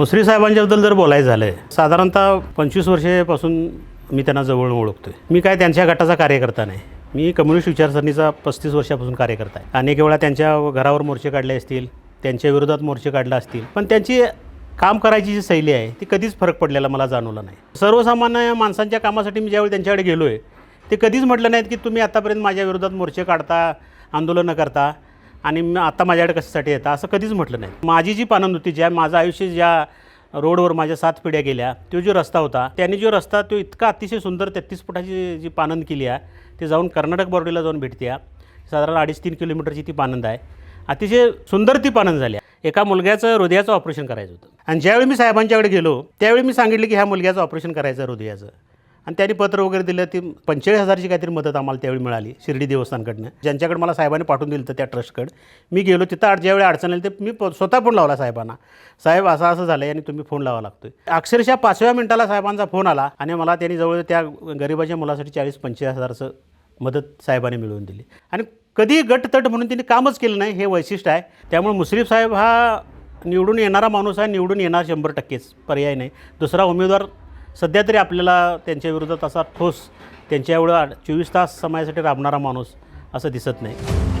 मुसरी साहेबांच्याबद्दल जर बोलायचं झालं साधारणतः पंचवीस वर्षापासून मी त्यांना जवळून ओळखतोय. मी काय त्यांच्या गटाचा कार्यकर्ता नाही. मी कम्युनिस्ट विचारसरणीचा पस्तीस वर्षापासून कार्यकर्ता आहे. अनेक वेळा त्यांच्या घरावर मोर्चे काढले असतील त्यांच्या विरोधात मोर्चे काढले असतील पण त्यांची काम करायची जी शैली आहे ती कधीच फरक पडलेला मला जाणवला नाही. सर्वसामान्य माणसांच्या कामासाठी मी ज्यावेळी त्यांच्याकडे गेलो आहे ते कधीच म्हटलं नाहीत की तुम्ही आतापर्यंत माझ्या विरोधात मोर्चे काढता आंदोलनं करता आणि मग आता माझ्याकडे कशासाठी येतं असं कधीच म्हटलं नाही. माझी जी पानंद होती ज्या माझं आयुष्य ज्या रोडवर माझ्या सात पिढ्या गेल्या तो जो रस्ता होता त्यांनी जो रस्ता तो इतका अतिशय सुंदर तेहतीस फुटाची जी पानंद केली आहे ते जाऊन कर्नाटक बॉर्डरला जाऊन भेटते आहे. साधारण अडीच तीन किलोमीटरची ती पानंद आहे. अतिशय सुंदर ती पानंद झाली एका मुलग्याचं हृदयाचं ऑपरेशन करायचं होतं. आणि ज्यावेळी मी साहेबांच्याकडे गेलो त्यावेळी मी सांगितलं की ह्या मुलग्याचं ऑपरेशन करायचं आहे हृदयाचं. आणि त्यांनी पत्र वगैरे दिलं ती पंचेचाळीस हजारची काहीतरी मदत आम्हाला त्यावेळी मिळाली शिर्डी देवस्थानकडनं. ज्यांच्याकडे मला साहेबांनी पाठवून दिलं होतं त्या ट्रस्टकडे. मी गेलो तिथं आठ ज्यावेळी अडचण आली ते मी स्वतः फोन लावला साहेबांना. साहेब असं असं झालं आहे आणि तुम्ही फोन लावा लागतोय. अक्षरशः पाचव्या मिनिटाला साहेबांचा फोन आला आणि मला त्यांनी जवळ त्या गरिबाच्या मुलासाठी चाळीस पंचेचाळीस हजारचं मदत साहेबांनी मिळवून दिली. आणि कधी गटतट म्हणून त्यांनी कामच केलं नाही हे वैशिष्ट्य आहे. त्यामुळे मुश्रीफ साहेब हा निवडून येणारा माणूस आहे निवडून येणार शंभर टक्केच पर्याय नाही. दुसरा उमेदवार सध्या तरी आपल्याला त्यांच्या विरोधात असा ठोस त्यांच्या एवढा चोवीस तास समाजासाठी राबणारा माणूस असं दिसत नाही.